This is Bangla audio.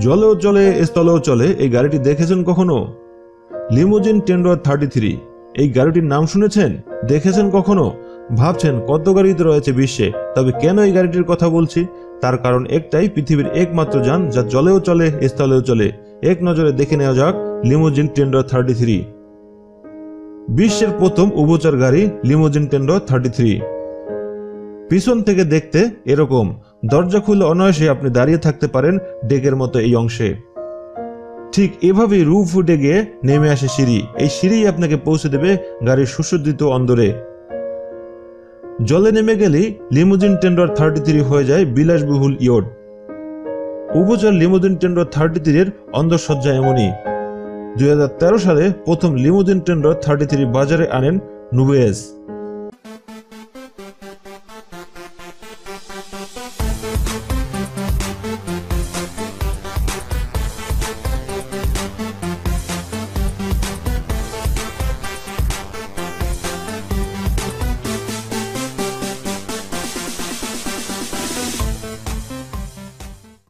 জলেও চলে, স্থলেও চলে, এই গাড়িটি দেখেছেন কখনো? লিমোজিন টেন্ডার থার্টি থ্রি, এই গাড়িটির নাম শুনেছেন? দেখেছেন কখনো? ভাবছেন কত গাড়িতে রয়েছে বিশ্বে, তবে কেন এই গাড়িটির কথা বলছি? তার কারণ একটাই, পৃথিবীর একমাত্র যান যা জলেও চলে, স্থলেও চলে। এক নজরে দেখে নেওয়া যাক, লিমোজিন টেন্ডার থার্টি থ্রি। বিশ্বের প্রথম উভচর গাড়ি লিমোজিন টেন্ডার থার্টি থ্রি। পিছন থেকে দেখতে এরকম দরজা খুলে অনায়াসে আপনি দাঁড়িয়ে থাকতে পারেন ডেকের মতো এই অংশে। ঠিক এভাবেই রুফ উঠে গিয়ে নেমে আসে সিঁড়ি। এই সিঁড়ি আপনাকে পৌঁছে দেবে গাড়ির সুসজ্জিত অন্দরে। জলে নেমে গেলেই লিমোজিন টেন্ডার থার্টি থ্রি হয়ে যায় বিলাসবহুল ইয়ট। উপচার লিমোজিন টেন্ডার থার্টি থ্রির অন্দরসজ্জা এমনই। দুই হাজার তেরো সালে প্রথম লিমোজিন টেন্ডার থার্টি থ্রি বাজারে আনেন নুবেস